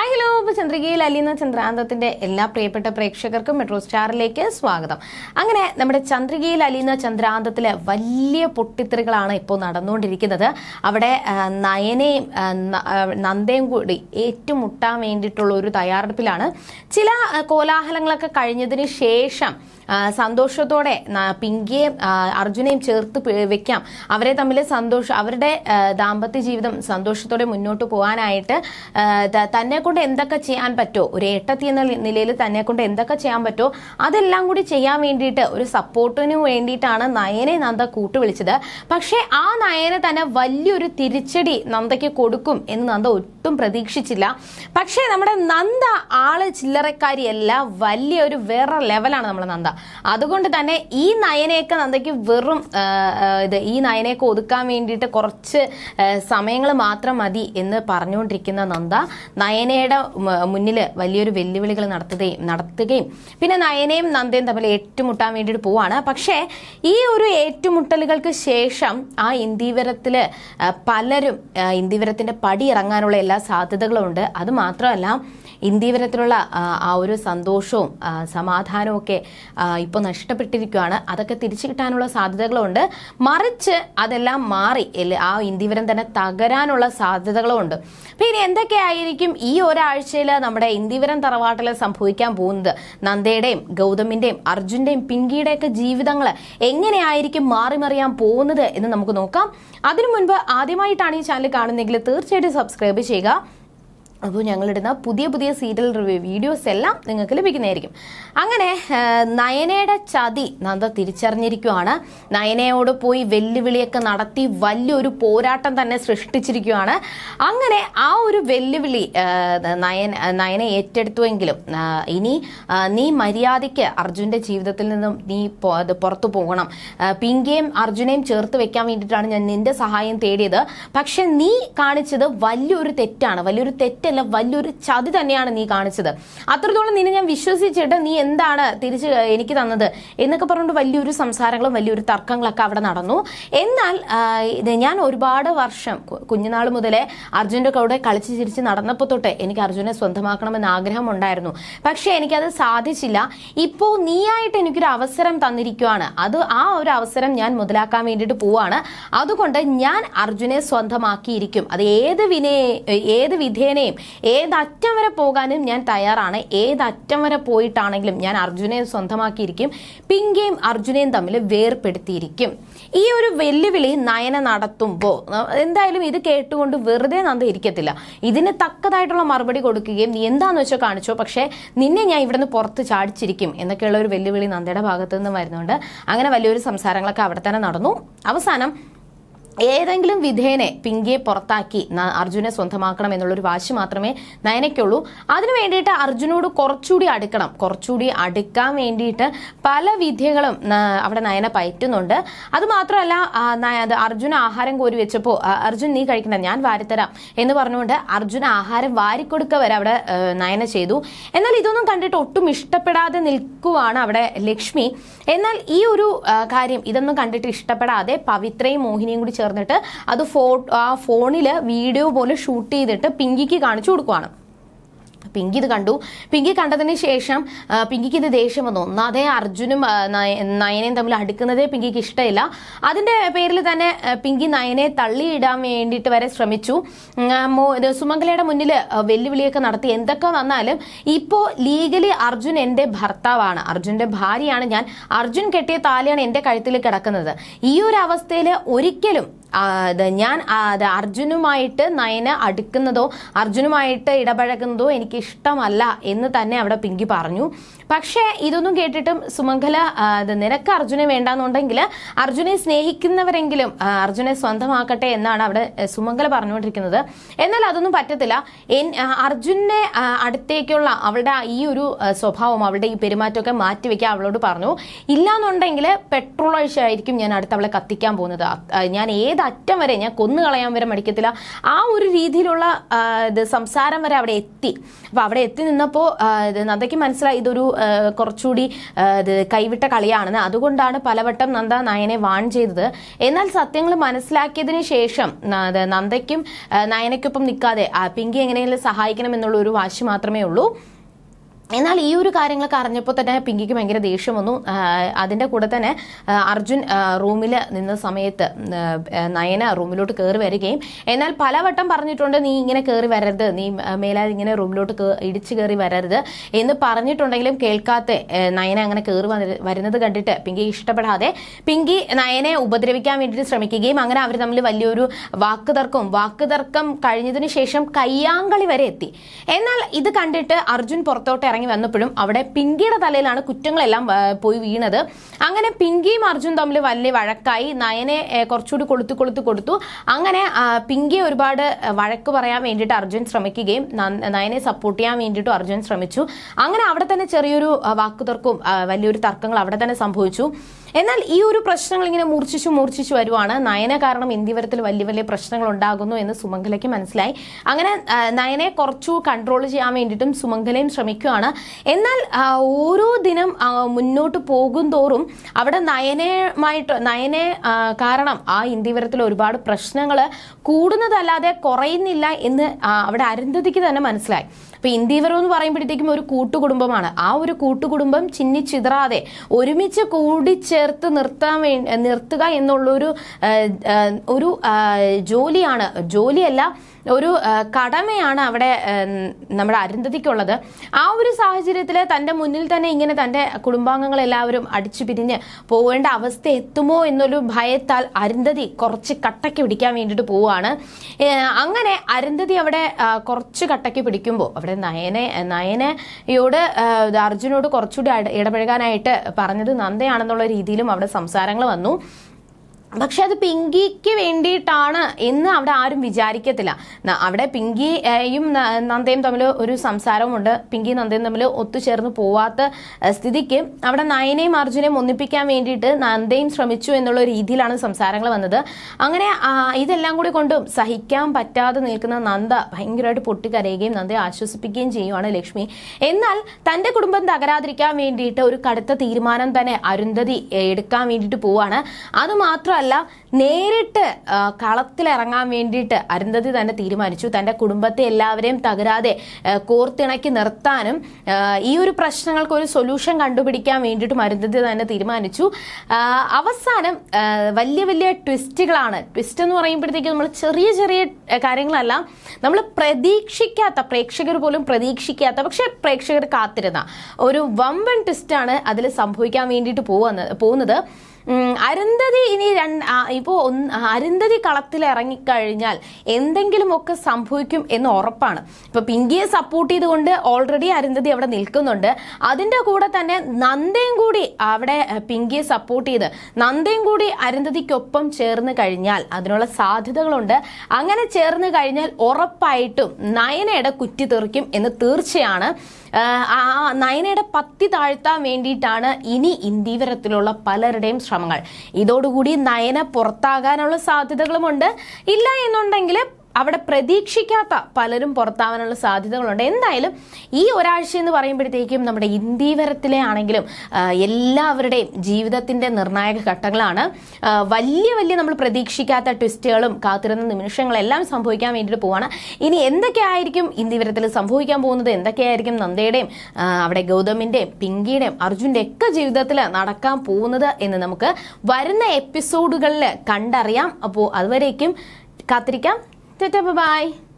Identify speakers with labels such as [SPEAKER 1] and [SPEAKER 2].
[SPEAKER 1] Hi hello ഇപ്പോൾ ചന്ദ്രികയിൽ അലിയുന്ന ചന്ദ്രാന്തത്തിന്റെ എല്ലാ പ്രിയപ്പെട്ട പ്രേക്ഷകർക്കും മെട്രോ സ്റ്റാറിലേക്ക് സ്വാഗതം. അങ്ങനെ നമ്മുടെ ചന്ദ്രികയിൽ അലിയുന്ന ചന്ദ്രാന്തത്തിലെ വലിയ പൊട്ടിത്തെറികളാണ് ഇപ്പോൾ നടന്നുകൊണ്ടിരിക്കുന്നത്. അവിടെ നയനെയും നന്ദയും കൂടി ഏറ്റുമുട്ടാൻ വേണ്ടിയിട്ടുള്ള ഒരു തയ്യാറെടുപ്പിലാണ്. ചില കോലാഹലങ്ങളൊക്കെ കഴിഞ്ഞതിന് ശേഷം സന്തോഷത്തോടെ പിങ്കിയെയും അർജുനെയും ചേർത്ത് വെക്കാം. അവരെ തമ്മിൽ സന്തോഷം അവരുടെ ദാമ്പത്യ ജീവിതം സന്തോഷത്തോടെ മുന്നോട്ട് പോകാനായിട്ട് തന്നെ കൊണ്ട് എന്തൊക്കെ ചെയ്യാൻ പറ്റുമോ ഒരു ഏട്ടത്തി എന്ന നിലയിൽ തന്നെ കൊണ്ട് എന്തൊക്കെ ചെയ്യാൻ പറ്റുമോ അതെല്ലാം കൂടി ചെയ്യാൻ വേണ്ടിയിട്ട് ഒരു സപ്പോർട്ടിന് വേണ്ടിയിട്ടാണ് നയനെ നന്ദ കൂട്ടുവിളിച്ചത്. പക്ഷേ ആ നയനെ തന്നെ വലിയൊരു തിരിച്ചടി നന്ദയ്ക്ക് കൊടുക്കും എന്ന് നന്ദ ഒട്ടും പ്രതീക്ഷിച്ചില്ല. പക്ഷേ നമ്മുടെ നന്ദ ആൾ ചില്ലറക്കാരിയല്ല വലിയൊരു വേറെ ലെവലാണ് നമ്മുടെ നന്ദ. അതുകൊണ്ട് തന്നെ ഈ നയനെയൊക്കെ നന്ദയ്ക്ക് വെറും ഇത് ഈ നയനെയൊക്കെ ഒതുക്കാൻ വേണ്ടിയിട്ട് കുറച്ച് സമയങ്ങൾ മാത്രം മതി എന്ന് പറഞ്ഞുകൊണ്ടിരിക്കുന്ന നന്ദ നയനയുടെ മുന്നിൽ വലിയൊരു വെല്ലുവിളികൾ നടത്തുകയും നടത്തുകയും പിന്നെ നയനയും നന്ദയും തമ്മിൽ ഏറ്റുമുട്ടാൻ വേണ്ടിയിട്ട് പോവാണ്. പക്ഷേ ഈ ഒരു ഏറ്റുമുട്ടലുകൾക്ക് ശേഷം ആ ഇന്ദീവരത്തിൽ പലരും ഇന്ദീവരത്തിന്റെ പടി ഇറങ്ങാനുള്ള എല്ലാ സാധ്യതകളും ഉണ്ട് അത് മാത്രമല്ല ഇന്ദീവരത്തിലുള്ള ആ, ഒരു സന്തോഷവും സമാധാനവും ഒക്കെ ഇപ്പോൾ നഷ്ടപ്പെട്ടിരിക്കുകയാണ് അതൊക്കെ തിരിച്ചു കിട്ടാനുള്ള സാധ്യതകളുണ്ട്. മറിച്ച് അതെല്ലാം മാറി ആ ഇന്ദീവരം തന്നെ തകരാനുള്ള സാധ്യതകളുമുണ്ട്. അപ്പം ഇനി എന്തൊക്കെയായിരിക്കും ഈ ഒരാഴ്ചയിൽ നമ്മുടെ ഇന്ദീവരം തറവാട്ടിൽ സംഭവിക്കാൻ പോകുന്നത്? നന്ദയുടെയും ഗൗതമിന്റെയും അർജുന്റെയും പിങ്കിയുടെയൊക്കെ ജീവിതങ്ങൾ എങ്ങനെയായിരിക്കും മാറി മറിയാൻ പോകുന്നത് എന്ന് നമുക്ക് നോക്കാം. അതിനു മുൻപ് ആദ്യമായിട്ടാണ് ഈ ചാനൽ കാണുന്നതെങ്കിൽ തീർച്ചയായിട്ടും സബ്സ്ക്രൈബ് ചെയ്യുക. അപ്പോൾ ഞങ്ങളിടുന്ന പുതിയ പുതിയ സീരിയൽ റിവ്യൂ വീഡിയോസ് എല്ലാം നിങ്ങൾക്ക് ലഭിക്കുന്നതായിരിക്കും. അങ്ങനെ നയനയുടെ ചതി നന്ദ തിരിച്ചറിഞ്ഞിരിക്കുകയാണ് നയനയോട് പോയി വെല്ലുവിളിയൊക്കെ നടത്തി വലിയൊരു പോരാട്ടം തന്നെ സൃഷ്ടിച്ചിരിക്കുകയാണ് അങ്ങനെ ആ ഒരു വെല്ലുവിളി നയൻ നയനെ ഏറ്റെടുത്തുവെങ്കിലും ഇനി നീ മര്യാദയ്ക്ക് അർജുന്റെ ജീവിതത്തിൽ നിന്നും നീ പുറത്തു പോകണം. പിങ്കയും അർജുനെയും ചേർത്ത് വെക്കാൻ വേണ്ടിയിട്ടാണ് ഞാൻ നിന്റെ സഹായം തേടിയത്. പക്ഷെ നീ കാണിച്ചത് വലിയൊരു തെറ്റാണ്. വലിയൊരു തെറ്റല്ല വലിയൊരു ചതി തന്നെയാണ് നീ കാണിച്ചത്. അത്രത്തോളം നിന്നെ ഞാൻ വിശ്വസിച്ചിട്ട് നീ എന്താണ് തിരിച്ച് എനിക്ക് തന്നത് എന്നൊക്കെ പറഞ്ഞുകൊണ്ട് വലിയൊരു സംസാരങ്ങളും വലിയൊരു തർക്കങ്ങളൊക്കെ അവിടെ നടന്നു. എന്നാൽ ഞാൻ ഒരുപാട് വർഷം കുഞ്ഞുനാൾ മുതലേ അർജുന്റെ കൂടെ കളിച്ച് ചിരിച്ച് നടന്നപ്പോൾ തൊട്ട് എനിക്ക് അർജുനെ സ്വന്തമാക്കണമെന്ന് ആഗ്രഹം ഉണ്ടായിരുന്നു പക്ഷേ എനിക്കത് സാധിച്ചില്ല. ഇപ്പോൾ നീയായിട്ട് എനിക്കൊരു അവസരം തന്നിരിക്കുകയാണ് അത് ആ ഒരു അവസരം ഞാൻ മുതലാക്കാൻ വേണ്ടിയിട്ട് പോവാണ്. അതുകൊണ്ട് ഞാൻ അർജുനെ സ്വന്തമാക്കിയിരിക്കും. അത് ഏത് വിനേ ഏത് വിധേനയും ഏത് അറ്റം വരെ പോകാനും ഞാൻ തയ്യാറാണ്. ഏതറ്റം വരെ പോയിട്ടാണെങ്കിലും ഞാൻ അർജുനെ സ്വന്തമാക്കിയിരിക്കും. പിങ്കയും അർജുനയും തമ്മിൽ വേർപ്പെടുത്തിയിരിക്കും. ഈ ഒരു വെല്ലുവിളി നയന നടത്തുമ്പോൾ എന്തായാലും ഇത് കേട്ടുകൊണ്ട് വെറുതെ നന്ദി ഇരിക്കത്തില്ല. ഇതിന് തക്കതായിട്ടുള്ള മറുപടി കൊടുക്കുകയും നീ എന്താന്ന് വെച്ചാൽ കാണിച്ചോ പക്ഷേ നിന്നെ ഞാൻ ഇവിടുന്ന് പുറത്ത് ചാടിച്ചിരിക്കും എന്നൊക്കെയുള്ള ഒരു വെല്ലുവിളി നന്ദയുടെ ഭാഗത്തു നിന്ന് വരുന്നുണ്ട്. അങ്ങനെ വലിയൊരു സംസാരങ്ങളൊക്കെ അവിടെ തന്നെ നടന്നു. അവസാനം ഏതെങ്കിലും വിധേനെ പിങ്കിയെ പുറത്താക്കി അർജുനെ സ്വന്തമാക്കണം എന്നുള്ളൊരു വാശി മാത്രമേ നയനയ്ക്കുള്ളൂ. അതിനു വേണ്ടിയിട്ട് അർജുനോട് കുറച്ചുകൂടി അടുക്കണം. കുറച്ചുകൂടി അടുക്കാൻ വേണ്ടിയിട്ട് പല വിദ്യകളും അവിടെ നയന പയറ്റുന്നുണ്ട്. അത് മാത്രമല്ല അർജുന ആഹാരം കോരി വെച്ചപ്പോൾ "ആ, അർജുൻ നീ കഴിക്കണ്ട ഞാൻ വാരിത്തരാം എന്ന് പറഞ്ഞുകൊണ്ട് അർജുന ആഹാരം വാരിക്കൊടുക്ക വരെ അവിടെ നയന ചെയ്തു. എന്നാൽ ഇതൊന്നും കണ്ടിട്ട് ഒട്ടും ഇഷ്ടപ്പെടാതെ നിൽക്കുവാണ് അവിടെ ലക്ഷ്മി. എന്നാൽ ഈ ഒരു കാര്യം ഇതൊന്നും കണ്ടിട്ട് ഇഷ്ടപ്പെടാതെ പവിത്രയും മോഹിനിയും കൂടി ചേർന്നിട്ട് അത് ഫോ ആ ഫോണിൽ വീഡിയോ പോലെ ഷൂട്ട് ചെയ്തിട്ട് പിങ്കിക്ക് കാണിച്ചു കൊടുക്കുവാണ്. പിങ്കി ഇത് കണ്ടു. പിങ്കി കണ്ടതിന് ശേഷം പിങ്കിക്ക് ഇത് ദേഷ്യം വന്നു. ഒന്നാതെ അർജുനും നയനയും തമ്മിൽ അടുക്കുന്നതേ പിങ്കിക്ക് ഇഷ്ടമില്ല. അതിന്റെ പേരിൽ തന്നെ പിങ്കി നയനെ തള്ളിയിടാൻ വേണ്ടിയിട്ട് വരെ ശ്രമിച്ചു. സുമംഗലയുടെ മുന്നിൽ വെല്ലുവിളിയൊക്കെ നടത്തി എന്തൊക്കെ വന്നാലും ഇപ്പോൾ ലീഗലി അർജുൻ എന്റെ ഭർത്താവാണ്. അർജുന്റെ ഭാര്യയാണ് ഞാൻ. അർജുൻ കെട്ടിയ താലിയാണ് എന്റെ കഴുത്തിൽ കിടക്കുന്നത്. ഈ ഒരു അവസ്ഥയിൽ ഒരിക്കലും ഞാൻ അത് അർജുനുമായിട്ട് നയന അടുക്കുന്നതോ അർജുനുമായിട്ട് ഇടപഴകുന്നതോ എനിക്ക് ഇഷ്ടമല്ല എന്ന് തന്നെ അവിടെ പിങ്കി പറഞ്ഞു. പക്ഷേ ഇതൊന്നും കേട്ടിട്ടും സുമംഗല നിനക്ക് അർജുനെ വേണ്ടാന്നുണ്ടെങ്കിൽ അർജുനെ സ്നേഹിക്കുന്നവരെങ്കിലും അർജുനെ സ്വന്തമാക്കട്ടെ എന്നാണ് അവിടെ സുമംഗല പറഞ്ഞുകൊണ്ടിരിക്കുന്നത്. എന്നാൽ അതൊന്നും പറ്റത്തില്ല. അർജുനെ അടുത്തേക്കുള്ള അവളുടെ ഈ ഒരു സ്വഭാവം അവളുടെ ഈ പെരുമാറ്റമൊക്കെ മാറ്റിവെക്കാൻ അവളോട് പറഞ്ഞു. ഇല്ലാന്നുണ്ടെങ്കിൽ പെട്രോൾ ഒഴിച്ചായിരിക്കും ഞാൻ അടുത്ത് അവളെ കത്തിക്കാൻ പോകുന്നത്. ഞാൻ ഏത് ഏത് അറ്റം വരെ ഞാൻ കൊന്നു കളയാൻ വരെ മടിക്കത്തില്ല. ആ ഒരു രീതിയിലുള്ള ഇത് സംസാരം വരെ അവിടെ എത്തി. അപ്പോൾ അവിടെ എത്തി നിന്നപ്പോൾ ഇത് നന്ദയ്ക്ക് മനസ്സിലായി ഇതൊരു കുറച്ചുകൂടി ഇത് കൈവിട്ട കളിയാണെന്ന്. അതുകൊണ്ടാണ് പലവട്ടം നന്ദ നയനെ വാൺ ചെയ്തത്. എന്നാൽ സത്യങ്ങൾ മനസ്സിലാക്കിയതിന് ശേഷം നന്ദയ്ക്കും നയനയ്ക്കൊപ്പം നിൽക്കാതെ പിങ്കി എങ്ങനെയെങ്കിലും സഹായിക്കണം എന്നുള്ള ഒരു വാശി മാത്രമേ ഉള്ളൂ. എന്നാൽ ഈ ഒരു കാര്യങ്ങളൊക്കെ അറിഞ്ഞപ്പോൾ തന്നെ പിങ്കിക്ക് ഭയങ്കര ദേഷ്യം വന്നു. അതിന്റെ കൂടെ തന്നെ അർജുൻ റൂമിൽ നിന്ന സമയത്ത് നയന റൂമിലോട്ട് കയറി വരികയും എന്നാൽ പലവട്ടം പറഞ്ഞിട്ടുണ്ട് നീ ഇങ്ങനെ കയറി വരരുത്. നീ മേലാൽ ഇങ്ങനെ റൂമിലോട്ട് ഇടിച്ചു കയറി വരരുത്. എന്ന് പറഞ്ഞിട്ടുണ്ടെങ്കിലും കേൾക്കാത്ത നയന അങ്ങനെ കയറി വരുന്നത് കണ്ടിട്ട് പിങ്കി ഇഷ്ടപ്പെടാതെ പിങ്കി നയനെ ഉപദ്രവിക്കാൻ വേണ്ടിയിട്ട് ശ്രമിക്കുകയും അങ്ങനെ അവർ തമ്മിൽ വലിയൊരു വാക്കുതർക്കവും വാക്കുതർക്കം കഴിഞ്ഞതിന് ശേഷം കയ്യാങ്കളി വരെ എത്തി. എന്നാൽ ഇത് കണ്ടിട്ട് അർജുൻ പുറത്തോട്ട് ഇറങ്ങി വന്നപ്പോഴും അവിടെ പിങ്കിയുടെ തലയിലാണ് കുറ്റങ്ങളെല്ലാം പോയി വീണത്. അങ്ങനെ പിങ്കിയും അർജുൻ തമ്മിൽ വലിയ വഴക്കായി നയനെ കുറച്ചുകൂടി കൊളുത്തു കൊളുത്തു കൊടുത്തു. അങ്ങനെ പിങ്കിയെ ഒരുപാട് വഴക്ക് പറയാൻ വേണ്ടിയിട്ട് അർജുൻ ശ്രമിക്കുകയും നയനെ സപ്പോർട്ട് ചെയ്യാൻ വേണ്ടിയിട്ടും അർജുൻ ശ്രമിച്ചു. അങ്ങനെ അവിടെ തന്നെ ചെറിയൊരു വാക്കുതർക്കും വാക്കുതർക്കവും വലിയൊരു തർക്കങ്ങൾ അവിടെ തന്നെ സംഭവിച്ചു. എന്നാൽ ഈ ഒരു പ്രശ്നങ്ങൾ ഇങ്ങനെ മൂർച്ഛിച്ചു മൂർച്ഛിച്ചു വരുവാണ്. നയന കാരണം ഇന്ത്യവരത്തിൽ വലിയ വലിയ പ്രശ്നങ്ങൾ ഉണ്ടാകുന്നു എന്ന് സുമംഗലയ്ക്ക് മനസ്സിലായി. അങ്ങനെ നയനെ കുറച്ചു കൺട്രോൾ ചെയ്യാൻ വേണ്ടിയിട്ടും സുമംഗലയും ശ്രമിക്കുകയാണ്. എന്നാൽ ഓരോ ദിനം മുന്നോട്ട് പോകും തോറും അവിടെ നയനയുമായിട്ട് നയനെ കാരണം ആ ഇന്ത്യവരത്തിൽ ഒരുപാട് പ്രശ്നങ്ങൾ കൂടുന്നതല്ലാതെ കുറയുന്നില്ല എന്ന് അവിടെ അരുന്ധതിക്ക് തന്നെ മനസ്സിലായി. അപ്പൊ ഇന്ത്യവരം എന്ന് പറയുമ്പോഴത്തേക്കും ഒരു കൂട്ടുകുടുംബമാണ്. ആ ഒരു കൂട്ടുകുടുംബം ചിന്നിച്ചിതറാതെ ഒരുമിച്ച് കൂടിച്ചേർത്ത് നിർത്താൻ വേ നിർത്തുക എന്നുള്ളൊരു ഒരു ജോലിയാണ്. ജോലിയല്ല ഒരു കടമയാണ് അവിടെ നമ്മുടെ അരുന്ധതിക്കുള്ളത്. ആ ഒരു സാഹചര്യത്തിൽ തന്റെ മുന്നിൽ തന്നെ ഇങ്ങനെ തന്റെ കുടുംബാംഗങ്ങളെല്ലാവരും അടിച്ചു പിരിഞ്ഞ് പോവേണ്ട അവസ്ഥ എത്തുമോ എന്നൊരു ഭയത്താൽ അരുന്ധതി കുറച്ച് കട്ടയ്ക്ക് പിടിക്കാൻ വേണ്ടിയിട്ട് പോവുകയാണ് അങ്ങനെ അരുന്ധതി അവിടെ കുറച്ച് കട്ടയ്ക്ക് പിടിക്കുമ്പോൾ അവിടെ നയനെ നയനയോട് അർജുനോട് കുറച്ചുകൂടി ഇടപഴകാനായിട്ട് പറഞ്ഞത് നന്ദയാണെന്നുള്ള രീതിയിലും അവിടെ സംസാരങ്ങൾ വന്നു. പക്ഷെ അത് പിങ്കിക്ക് വേണ്ടിയിട്ടാണ് എന്ന് അവിടെ ആരും വിചാരിക്കത്തില്ല. അവിടെ പിങ്കിയും നന്ദയും തമ്മിൽ ഒരു സംസാരമുണ്ട് പിങ്കി നന്ദയും തമ്മിൽ ഒത്തുചേർന്ന് പോവാത്ത സ്ഥിതിക്ക് അവിടെ നയനെയും അർജുനെയും ഒന്നിപ്പിക്കാൻ വേണ്ടിയിട്ട് നന്ദയും ശ്രമിച്ചു എന്നുള്ള രീതിയിലാണ് സംസാരങ്ങൾ വന്നത്. അങ്ങനെ ഇതെല്ലാം കൂടി കൊണ്ടും സഹിക്കാൻ പറ്റാതെ നിൽക്കുന്ന നന്ദ ഭയങ്കരമായിട്ട് പൊട്ടിക്കരയുകയും നന്ദയെ ആശ്വസിപ്പിക്കുകയും ചെയ്യുവാണ് ലക്ഷ്മി. എന്നാൽ തന്റെ കുടുംബം തകരാതിരിക്കാൻ വേണ്ടിയിട്ട് ഒരു കടുത്ത തീരുമാനം തന്നെ അരുന്ധതി എടുക്കാൻ വേണ്ടിയിട്ട് പോവാണ്. അത് മാത്രമല്ല നേരിട്ട് ആ, കളത്തിലിറങ്ങാൻ വേണ്ടിയിട്ട് അരുന്ധതി തന്നെ തീരുമാനിച്ചു. തന്റെ കുടുംബത്തെ എല്ലാവരെയും തകരാതെ കോർത്തിണക്കി നിർത്താനും ഈ ഒരു പ്രശ്നങ്ങൾക്ക് ഒരു സൊല്യൂഷൻ കണ്ടുപിടിക്കാൻ വേണ്ടിയിട്ടും അരുന്ധതി തന്നെ തീരുമാനിച്ചു. അവസാനം വലിയ വലിയ ട്വിസ്റ്റുകളാണ് ട്വിസ്റ്റ് എന്ന് പറയുമ്പോഴത്തേക്കും നമ്മൾ ചെറിയ ചെറിയ കാര്യങ്ങളല്ല നമ്മൾ പ്രതീക്ഷിക്കാത്ത പ്രേക്ഷകർ പോലും പ്രതീക്ഷിക്കാത്ത പക്ഷേ പ്രേക്ഷകർ കാത്തിരുന്ന ഒരു വമ്പൻ ട്വിസ്റ്റാണ് അതിൽ സംഭവിക്കാൻ വേണ്ടിയിട്ട് പോകുന്നത് പോകുന്നത്. അരുന്ധതി ഇനി രണ്ട് ഇപ്പോൾ ഒന്ന് അരുന്ധതി കളത്തിൽ ഇറങ്ങിക്കഴിഞ്ഞാൽ എന്തെങ്കിലുമൊക്കെ സംഭവിക്കും എന്ന് ഉറപ്പാണ്. ഇപ്പോൾ പിങ്കിയെ സപ്പോർട്ട് ചെയ്തുകൊണ്ട് ഓൾറെഡി അരുന്ധതി അവിടെ നിൽക്കുന്നുണ്ട്. അതിന്റെ കൂടെ തന്നെ നന്ദയും കൂടി അവിടെ പിങ്കിയെ സപ്പോർട്ട് ചെയ്ത് നന്ദയും കൂടി അരുന്ധതിക്കൊപ്പം ചേർന്ന് കഴിഞ്ഞാൽ അതിനുള്ള സാധ്യതകളുണ്ട്. അങ്ങനെ ചേർന്ന് കഴിഞ്ഞാൽ ഉറപ്പായിട്ടും നയനയുടെ കുറ്റി തെറിക്കും എന്ന് തീർച്ചയാണ്. ആ നയനയുടെ പത്തി താഴ്ത്താൻ വേണ്ടിയിട്ടാണ് ഇനി ഇന്ദീവരത്തിലുള്ള പലരുടെയും ശ്രമങ്ങൾ. ഇതോടുകൂടി നയന പുറത്താകാനുള്ള സാധ്യതകളുമുണ്ട്. ഇല്ല എന്നുണ്ടെങ്കിൽ അവിടെ പ്രതീക്ഷിക്കാത്ത പലരും പുറത്താവാനുള്ള സാധ്യതകളുണ്ട്. എന്തായാലും ഈ ഒരാഴ്ച എന്ന് പറയുമ്പോഴത്തേക്കും നമ്മുടെ ഇന്ത്യവരത്തിലെ ആണെങ്കിലും എല്ലാവരുടെയും ജീവിതത്തിന്റെ നിർണായക ഘട്ടങ്ങളാണ്. വലിയ വലിയ നമ്മൾ പ്രതീക്ഷിക്കാത്ത ട്വിസ്റ്റുകളും കാത്തിരുന്ന നിമിഷങ്ങളെല്ലാം സംഭവിക്കാൻ വേണ്ടിയിട്ട് പോവാണ്. ഇനി എന്തൊക്കെയായിരിക്കും ഇന്ത്യവരത്തിൽ സംഭവിക്കാൻ പോകുന്നത്? എന്തൊക്കെയായിരിക്കും നന്ദയുടെയും അവിടെ ഗൗതമിന്റെയും പിങ്കിയുടെയും അർജുന്റെ ഒക്കെ ജീവിതത്തിൽ നടക്കാൻ പോകുന്നത് എന്ന് നമുക്ക് വരുന്ന എപ്പിസോഡുകളിൽ കണ്ടറിയാം. അപ്പോൾ അതുവരേക്കും കാത്തിരിക്കാം. 对对拜拜。